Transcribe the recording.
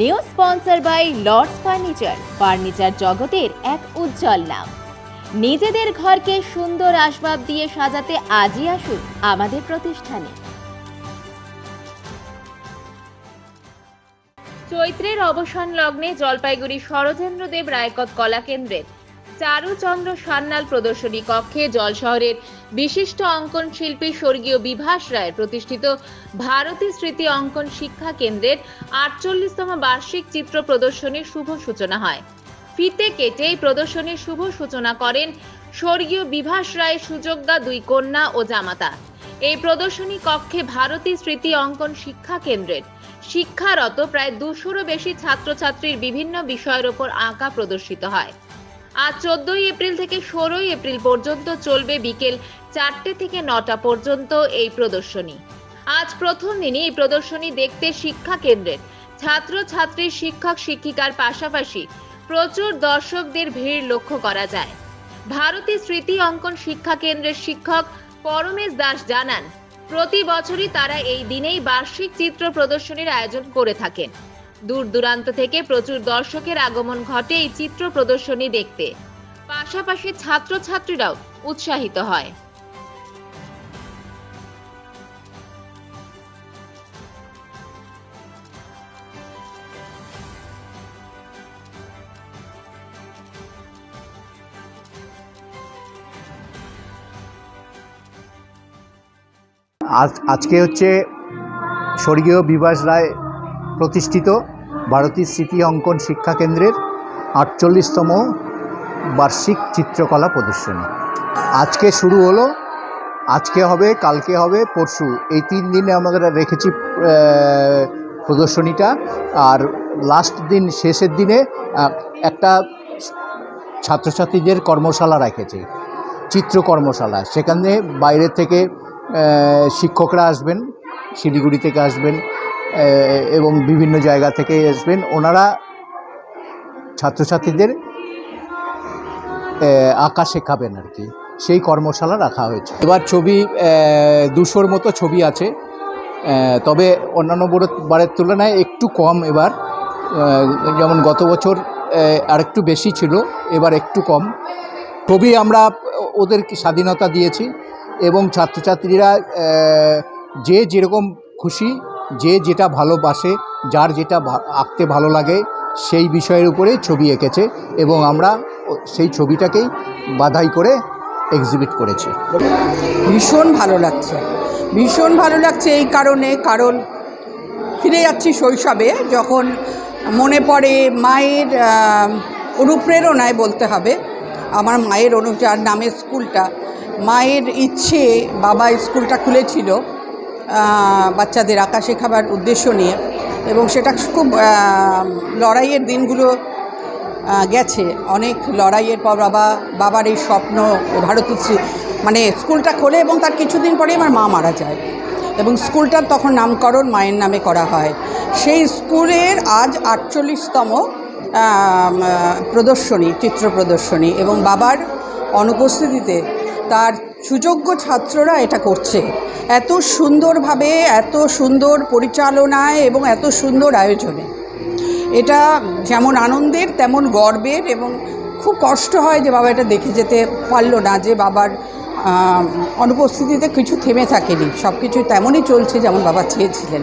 New sponsor by Lords furniture. Furniture জগতের এক উজ্জ্বল নাম। নিজেদের ঘরকে সুন্দর আসবাব দিয়ে সাজাতে আজই আসুন আমাদের প্রতিষ্ঠানে। চৈত্রের অবসান লগ্নে জলপাইগুড়ি শরজেন্দ্রদেব রায়কত কলা কেন্দ্রের চারুচন্দ্র সান্যাল প্রদর্শনী কক্ষে জল শহরের বিশিষ্ট অঙ্কন শিল্পী স্বর্গীয় বিভাস রায় প্রতিষ্ঠিত ভারতী স্মৃতি অঙ্কন শিক্ষা কেন্দ্রের আটচল্লিশতম বার্ষিক চিত্র প্রদর্শনীর শুভ সূচনা হয়। ফিতে কেটে এই প্রদর্শনীর শুভ সূচনা করেন স্বর্গীয় বিভাস রায়, সুযোগ্যা, দুই কন্যা ও জামাতা। এই প্রদর্শনী কক্ষে ভারতী স্মৃতি অঙ্কন শিক্ষা কেন্দ্রের শিক্ষারত প্রায় দুশোরও বেশি ছাত্রছাত্রীর বিভিন্ন বিষয়ের ওপর আঁকা প্রদর্শিত হয়। আজ চোদ্দই এপ্রিল থেকে ষোলোই এপ্রিল পর্যন্ত চলবে বিকেল চারটে থেকে নটা পর্যন্ত এই প্রদর্শনী। আজ প্রথম দিনই এই প্রদর্শনী দেখতে শিক্ষা কেন্দ্রের। ছাত্র, ছাত্রী, শিক্ষক, শিক্ষিকার পাশাপাশি প্রচুর দর্শকদের ভিড় লক্ষ্য করা যায়। ভারতী স্মৃতি অঙ্কন শিক্ষা কেন্দ্রের শিক্ষক পরমেশ দাস জানান, প্রতি বছরই তারা এই দিনেই বার্ষিক চিত্র প্রদর্শনীর আয়োজন করে থাকেন। দূর দূরান্ত থেকে প্রচুর দর্শকের আগমন ঘটে এই চিত্র প্রদর্শনী দেখতে। পাশাপাশি ছাত্রছাত্রীরাও উৎসাহিত হয়। আজ, আজকে হচ্ছে স্বর্গীয় বিভাস রায় প্রতিষ্ঠিত ভারতী স্মৃতি অঙ্কন শিক্ষা কেন্দ্রের আটচল্লিশতম বার্ষিক চিত্রকলা প্রদর্শনী। আজকে শুরু হলো, আজকে হবে, কালকে হবে, পরশু। এই তিন দিনে আমাদের রেখেছি প্রদর্শনীটা। আর লাস্ট দিন, শেষের দিনে একটা ছাত্রছাত্রীদের কর্মশালা রেখেছি চিত্র কর্মশালা সেখানে বাইরের থেকে শিক্ষকরা আসবেন, শিলিগুড়ি থেকে আসবেন এবং বিভিন্ন জায়গা থেকে আসবেন। ওনারা ছাত্রছাত্রীদের আঁকা শেখাবেন আর কি। সেই কর্মশালা রাখা হয়েছে। এবার ছবি দুশোর মতো ছবি আছে। তবে অন্যান্য বড়- বারের তুলনায় একটু কম এবার। যেমন গত বছর আহ, আরেকটু বেশি ছিল এবার একটু কম। ছবি আমরা ওদের স্বাধীনতা দিয়েছি এবং ছাত্রছাত্রীরা যে যেরকম খুশি যে যেটা ভালোবাসে, যার যেটা আঁকতে ভালো লাগে, সেই বিষয়ের উপরে ছবি এঁকেছে এবং আমরা সেই ছবিটাকেই বাধাই করে এক্সিবিট করেছি। ভীষণ ভালো লাগছে। ভীষণ ভালো লাগছে এই কারণে, কারণ ফিরে যাচ্ছি শৈশবে যখন মনে পড়ে মায়ের অনুপ্রেরণায় বলতে হবে। আমার মায়ের অনু, যার নামের স্কুলটা, মায়ের ইচ্ছে বাবা স্কুলটা খুলেছিল। বাচ্চাদের আঁকা শেখাবার উদ্দেশ্য নিয়ে এবং সেটা খুব লড়াইয়ের দিনগুলো গেছে। অনেক লড়াইয়ের পর বাবা, বাবার এই স্বপ্ন, ভারতী মানে স্কুলটা খোলে এবং তার কিছুদিন পরে আমার মা মারা যায়। এবং স্কুলটার তখন নামকরণ মায়ের নামে করা হয়। সেই স্কুলের আজ আটচল্লিশতম প্রদর্শনী, চিত্র প্রদর্শনী এবং বাবার অনুপস্থিতিতে তার সুযোগ্য ছাত্ররা এটা করছে। এত সুন্দরভাবে, এত সুন্দর পরিচালনায় এবং এত সুন্দর আয়োজনে। এটা যেমন আনন্দের, তেমন গর্বের এবং খুব কষ্ট হয় যে বাবা এটা দেখে যেতে পারল না, যে বাবার অনুপস্থিতিতে কিছু থেমে থাকেনি। সব কিছু তেমনই চলছে যেমন বাবা চেয়েছিলেন।